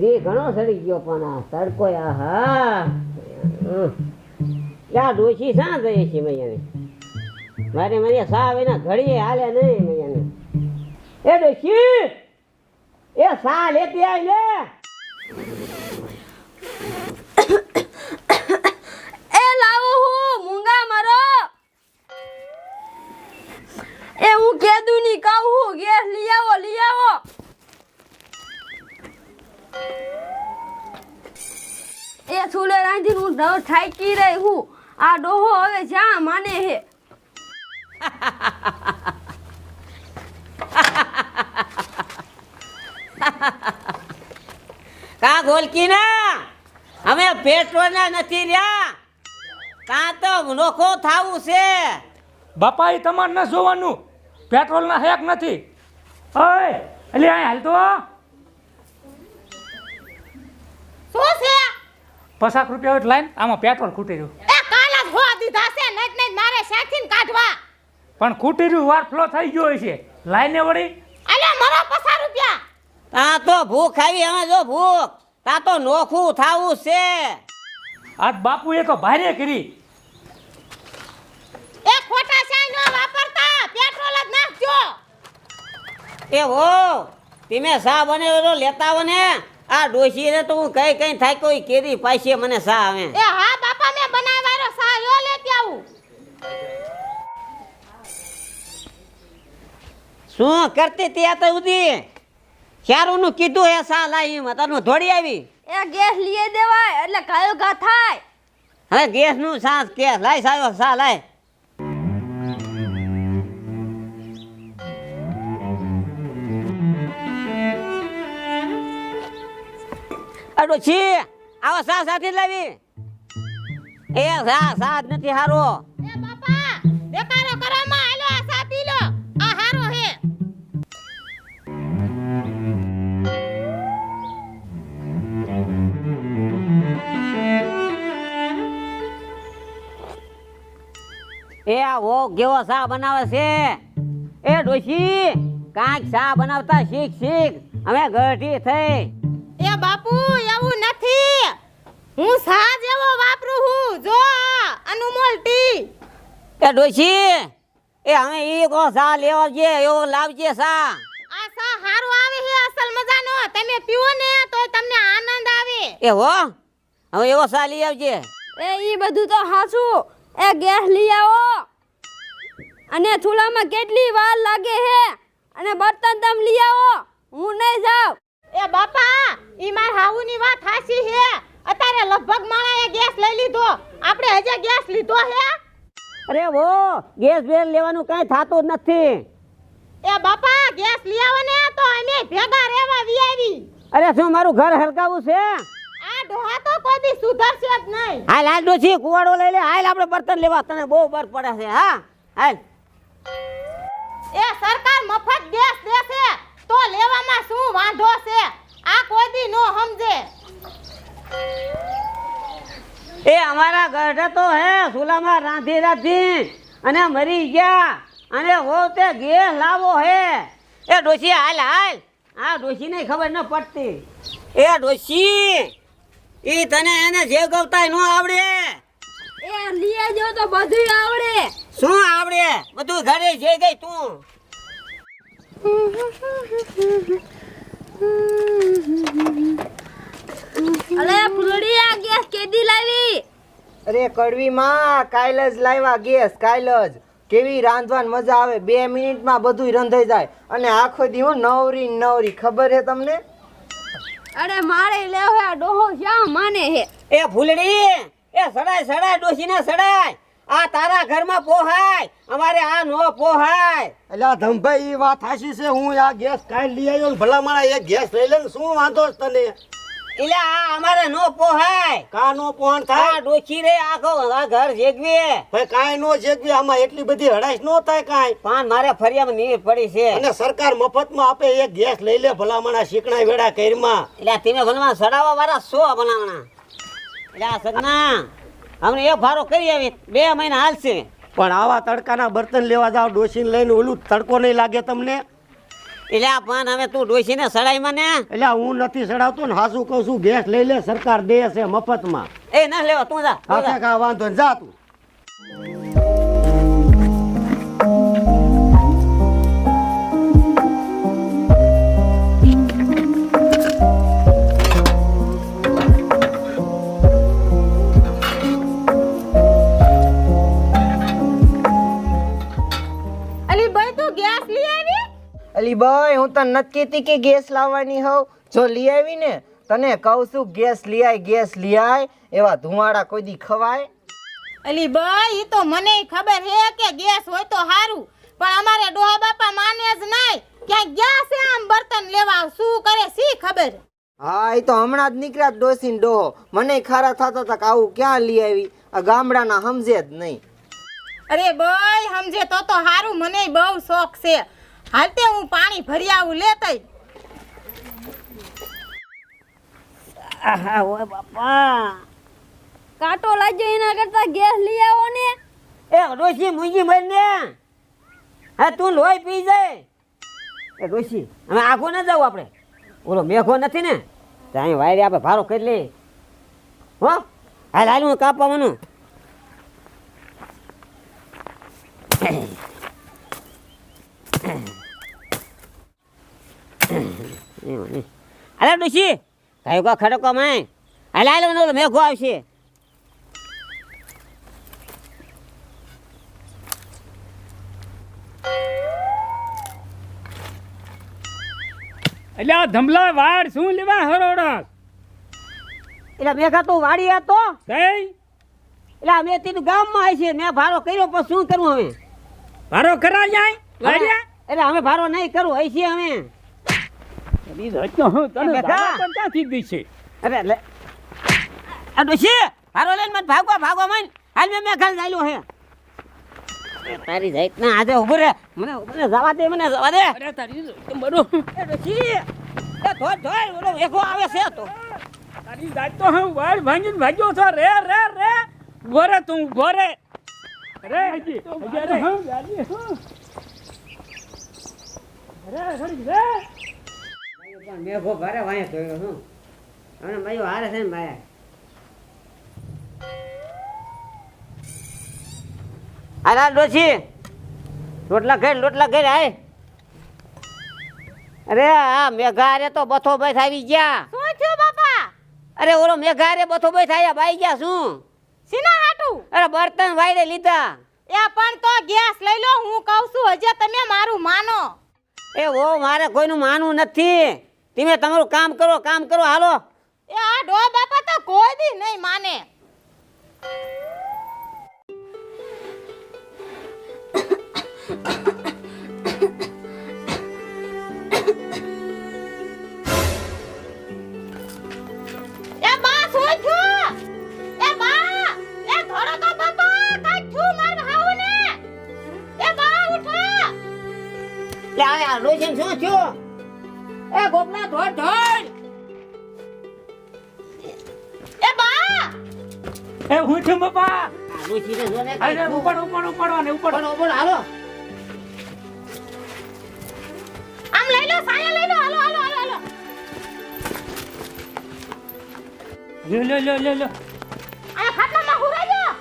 દી ઘણો સડી ગયો પણ આ તડકો ત્યાં ડોશી શા જઈએ છે મૈયાને. મારે મને સા વિના ઘડીએ હાલે નહીં મૈયાને. એ ડોશી! એ સા લેતી આવી લે. એ લાવો હું, મૂંગા મારો. એ હું કેદુ ની કહું, ગેસ લઈ આવો લઈ આવો. એ છોલે રાંધી હું ધવ થાકી રહી હું. આ ડોહો હવે જ્યાં માને હે કા ગોલકી ના? અમે પેટ્રોલના નથી રહ્યા. કાં તો નોખો થાવું છે. બાપા એ તમારે ન જોવાનું. પેટ્રોલના હેક નથી. ઓય એટલે અહીં હાલ તો. શું છે? પચાસ રૂપિયા હોય લાઈન આમાં પેટ્રોલ ખૂટી રહ્યું. એ કાલ જ હો દીધા છે નઈટ નઈટ મારે સાથી કાઢવા. પણ ખૂટી રહ્યું વાર ફ્લો થઈ ગયો છે. લાઈને વળી. અલે મારા પસાર રૂપિયા. તા તો ભૂખ આવી અમે જો ભૂખ. તા તો નોખું થાવું છે. આજ એ તો ભારે કરી. એ ખોટા છે ન વાપરતા પેટ્રોલ જ નાખજો. એ હો તમે સા બને લેતા આવો ને આ ડોશીને તો હું કઈ કઈ થાય કોઈ કેરી પાસે મને સા આવે. એ હા બાપા મેં બનાવ્યો સા યો લેતી આવું. શું કરતી ત્યાં તો ઉધી ક્યારું કીધું એ સા લાવી એમ તારું ધોડી આવી? એ ગેસ લઈ દેવાય એટલે કાયો ગા થાય. હવે ગેસનું સાસ કે લાય સાયો સા લાય. છી. આવો સા સાથે લાવી. એ સા સાથ નથી હારો. એ બાપા બેકારો આ સા પી લો. આ હારો હે. એ આ કેવો સા બનાવે છે? એ ડોશી કાંઈક સા બનાવતા શીખ શીખ. અમે ગઢી થઈ. હું સા જેવો વાપરું હું જો આ અનુમોલ ટી. એ ડોશી એ અમે ઈ કો સા લેવા જે એવો લાવજે સા. આ સા હારો આવે હે અસલ મજાનો. તમે પીવો ને તો તમને આનંદ આવે. એ હો હવે એવો સા લઈ આવજે. એ ઈ બધું તો હાસું એ ગેસ લઈ આવો. અને ચૂલામાં કેટલી વાર લાગે હે? અને બર્તન તમ લઈ આવો હું નહીં જાઉં એ બાપા ઈ માર હાવુની વાત હાસી હે અત્યારે લગભગ માણાએ ગેસ લઈ લીધો. આપણે હજે ગેસ લીધો હે? અરે વો ગેસ બેસ લેવાનું કાંઈ થાતું જ નથી. એ બાપા ગેસ લઈ આવો ને તો અમે ભેગા રહેવા વી અરે શું મારું ઘર હરગાવું છે? આ ડોહા તો કોઈ સુધરશે જ નહીં. હાલ હાલ ડોશી કુવાડો લઈ લે. હાલ આપણે બર્તન લેવા. તને બહુ બર પડે છે હા? હાલ. એ સરકાર મફત ગેસ દેશે તો લેવામાં શું વાંધો છે? આ કોઈ દી નો સમજે. એ અમારા ગઢ તો હે સુલામાં રાંધી રાંધી. અને મરી ગયા. અને હો તે ઘે લાવો હે. એ ડોશી હાલ હાલ. આ ડોશીને ખબર ન પડતી. એ ડોશી એ તને એને જે ગવતા ન આવડે. એ લીએ જો તો બધું આવડે. શું આવડે? બધું ઘરે જઈ ગઈ તું. અલે ફૂલડી આ ગેસ કેદી લાવી? અરે કડવી માં કાલ જ લાવ્યા ગેસ કાલ જ. કેવી રાંધવાની મજા આવે બે મિનિટમાં બધું રંધાઈ જાય. અને આખો દી હું નવરી નવરી ખબર હે તમને? અરે મારે લેવો આ ડોહો શા માને હે? એ ફૂલડી એ સડાય સડાય ડોશીને સડાય. આ તારા ઘરમાં પોહાય અમારે આ નો પોહાય. એટલે આ ધમભાઈ એ વાત હાશી છે હું આ ગેસ કાઈ લઈ આવ્યો ભલા મારા એક ગેસ લઈ લે શું વાંધો જ તને? એટલે આ અમારે નો પોહાય. કાનો પોહણ આ થાય ડોખી રે આખો આ ઘર જેગવે. ભાઈ કાંઈ નો જેગવી આમાં એટલી બધી હડાશ નો થાય કાંઈ? પણ મારે ફરિયામાં નીર પડી છે. અને સરકાર મફતમાં આપે એક ગેસ લઈ લે ભલામણા શીકણા વેડા કરમાં. એટલે તમે ભલામણા સડાવવા વાળા સો બનાવણા એટલે આ સગના અમને એક ભારો કરી આવી બે મહિના હાલશે. પણ આવા તડકાના બર્તન લેવા જાવ ડોસીને લઈને ઓલું તડકો નહીં લાગે તમને? એટલે આ પણ હવે તું ડોસીને સડાઈ ને એટલે હું નથી સડાવતો ને હાસુ કહું છું ગેસ લઈ લે સરકાર દે છે મફતમાં. એ ના લેવા તું જા હાથે કા વાંધો ને જા તું. ભાઈ હું તને નથી કહેતી કે ગેસ લાવવાની હોઉં. જો લઈ આવી ને તને કહું છું ગેસ લઈ આય ગેસ લઈ આય એવા ધુમાડા કોઈ દી ખવાય. અલી ભાઈ ઈ તો મને ખબર હે કે ગેસ હોય તો સારું પણ અમારે ડોહા બાપા માને જ નહીં. ક્યાં ગયા છે આમ બર્તન લેવા? શું કરે સી ખબર? હા એ તો હમણાં જ નીકળ્યા ડોસીન ડોહો. મને ખારા થતા હતા કે આવું ક્યાં લઈ આવી? આ ગામડાના સમજે જ નહીં. અરે ભાઈ સમજે તો તો સારું મને બહુ શોખ છે. હાલતે હું પાણી ભરી આવું લેતઈ આહા, ઓય બાપા. કાંટો લાગ્યો એના કરતા ગેસ લઈ આવો ને. એ ડોસી મર ને. હા તું લોહી પી જાય. એ ડોસી હવે આખો ન જાવ આપણે. ઓલો મેઘો નથી ને. તો અહીં વાયરે આપણે ભારો કરી લઈએ. હો? હાલ હાલ હું કાપવાનું. અરે ડોસી કયો કો ખડકો માં હાલ લો મેઘો આવશે. એટલે આ ધમલા વાડ શું લેવા હરોડસ એટલે મેઘા તો વાડી હતો કઈ? એટલે અમે તીનું ગામમાં આવી છે મેં ભારો કર્યો પણ શું કરવું હવે? ભારો કરા જાય એટલે અમે ભારો નહીં કરું અહીં છીએ અમે. હું તને બેટા. પણ ક્યાંથી દીશે અરે લે. આ ડોશી ભારો લઈને મત ભાગવા ભાગવા મન. હાલ મેં મેં ખાલી ચાલ્યો હે. તારી જાત ના આજે ઊભો રે. મને મને જવા દે મને જવા દે. અરે તારી બરો એ ડોશી એ ધોર ધોર ઓલો વેખો આવે છે તો. તારી જાત તો હું વાડ ભાંગીને ભાગ્યો છો. રે રે રે. ગોરે તું ગોરે રે. હજી હજી અરે હું ગાડી હું રે રે. પણ મેઘો ભારે વાંહે જોયો હું. અને ભાઈઓ હારે છે ને ભાઈ અરે ડોશી રોટલા ઘેર રોટલા ઘેર આય. અરે આ મેઘારે તો બથો બસ આવી ગયા. શું થયું બાપા? અરે ઓલો મેઘારે બથો બસ આવ્યા બાઈ ગયા શું? સીના હાટું? અરે બર્તન વાયરે લીધા. એ પણ તો ગેસ લઈ લો હું કહું છું હજે તમે મારું માનો. એ ઓ મારે કોઈનું માનવું નથી. તમે તમારું કામ કરો કામ કરો હાલો. એ આ ડોહા બાપા તો કોઈ દી નહીં માને. એ બા શું થયું? એ બા એ ધોરો તો બાપા કાઈ થયું માર હાઉને એ બા ઉઠો. લે આ આ શું થયું? એ ગોપના ધોડ ધોડ એ બા! એ હું છું બાપા? આ રોશીને જો ને અરે ઉપર ઉપર ઉપર ને ઉપર. પણ ઉપર હાલો. આમ લઈ લો સાયા લઈ લો હાલો હાલો હાલો હાલો. લ્યો લ્યો લ્યો લ્યો લ્યો. આ ખાટલામાં હુરાઈ ગયો?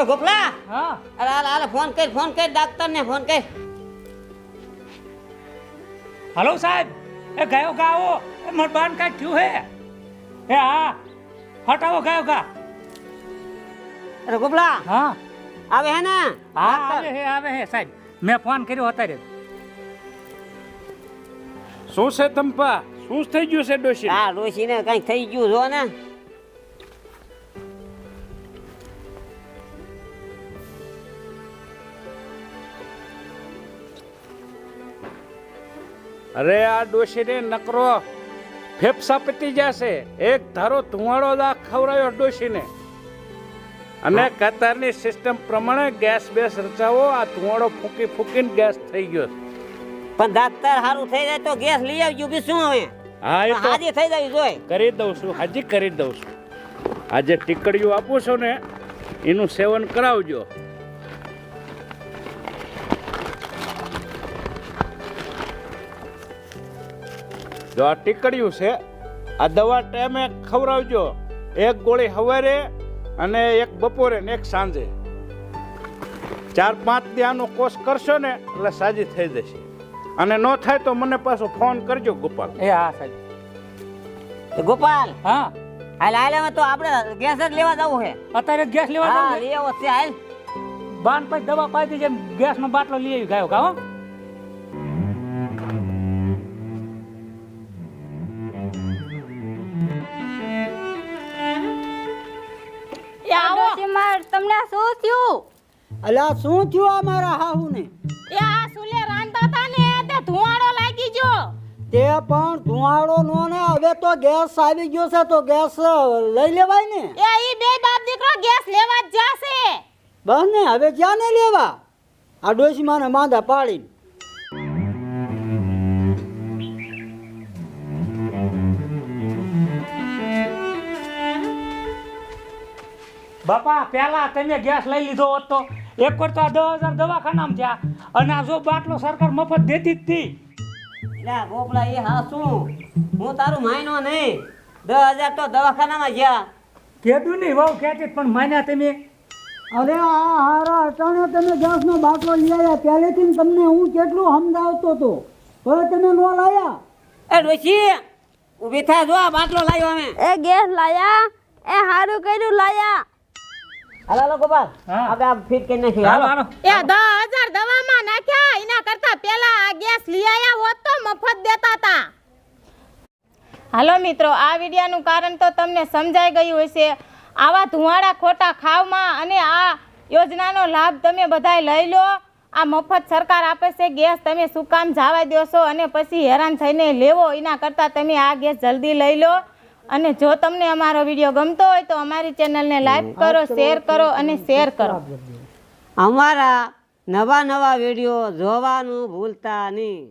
એ ગોપલા હા. અરે હાલ ફોન કર ફોન કર ડાક્ટર ને ફોન કર. હલો સાહેબ એ ગયો ગાવો એ મરબાન કાંઈ થયું હે? એ હા હટાવો ગયો ગા અરે ગોપલા હા. આવે હે ને? હા આવે હે આવે હે સાહેબ. મેં ફોન કર્યો અત્યારે. શું છે તંપા શું થઈ ગયું છે ડોશી? હા ડોશી ને કંઈક થઈ ગયું જો ને. અરે આ ડોશીને નકરો ફેફસા પતી જશે. એક ધારો ધુવાડો દા ખવડાયો ડોશીને. અને કતારની સિસ્ટમ પ્રમાણે ગેસ બેસ રચાવો આ ધુવાડો ફૂંકી ફૂંકીને ગેસ થઈ ગયો પણ દાતર સારું થઈ જાય તો ગેસ લઈ આવજો બી શું હવે? હા એ તો હાજી થઈ જાય જોય. કરી દઉં છું હાજી કરી દઉં છું. આજે ટીકડીઓ આપું છું ને એનું સેવન કરાવજો. જો આ ટીકડ્યું છે આ દવા ટાઈમે ખવડાવજો. એક ગોળી સવારે અને એક બપોરે ને એક સાંજે. ચાર પાંચ દી આનો કોર્સ કરશો ને એટલે સાજી થઈ જશે. અને ન થાય તો મને પાછો ફોન કરજો ગોપાલ. એ હા સાહેબ. ગોપાલ હા? હાલ હાલ તો આપણે ગેસ જ લેવા જવું છે. અત્યારે ગેસ લેવા જવું છે? લેવો છે હાલ. બાન પછી દવા પાઈ દીજે ગેસ નો બાટલો લઈ આવી ગાયો ગાવો તમને શું થયું? અલા શું થયું આ મારા હાહુને? એ આ સુલે રાંધતા હતા ને તે ધુવાડો લાગી ગયો. તે પણ ધુવાડો નો ને હવે તો ગેસ આવી ગયો છે તો ગેસ લઈ લેવાય ને? એ ઈ બે બાપ દીકરો ગેસ લેવા જ જાશે. બસ ને હવે ક્યાં ને લેવા? આ ડોશીમાને માંદા પાડી બાપા પહેલા તમે ગેસ લઈ લીધો હોત તો. એક વાર તો આ દસ હજાર દવાખાનામાં થયા. અને આ જો બાટલો સરકાર મફત દેતી જ હતી. ગોપલા એ હા શું? હું તારું માયનો નહીં. દસ હજાર તો દવાખાનામાં ગયા. કેદું નહીં વહુ કહેતી પણ માન્યા તમે. અરે આ હારા અટાણે તમે ગેસનો બાટલો લઈ આવ્યા. પહેલેથી તમને હું કેટલું સમજાવતો હતો. હવે તમે નો લાયા. એ ડોશી ઊભી થા જો આ બાટલો લાવ્યો અમે. એ ગેસ લાયા. એ સારું કર્યું લાયા. હાલો હાલો ગોપાલ. આપણે આ ફિટ કરી નાખી હાલો હાલો. એ દસ હજાર દવામાં નાખ્યા એના કરતા પેલા આ ગેસ લઈ આયા હોત તો મફત દેતા હતા હાલો મિત્રો આ વિડિયાનું કારણ તો તમને સમજાઈ ગયું હશે. આવા ધુવાડા ખોટા ખાવમાં અને આ યોજનાનો લાભ તમે બધાય લઈ લો. આ મફત સરકાર આપે છે ગેસ તમે શું કામ જવા દો છો? અને પછી હેરાન થઈને લેવો એના કરતાં તમે આ ગેસ જલ્દી લઈ લો. અને જો તમને અમારો વીડિયો ગમતો હોય તો અમારી ચેનલને લાઈક કરો શેર કરો અને શેર કરો. અમારા નવા નવા વીડિયો જોવાનું ભૂલતા નહીં.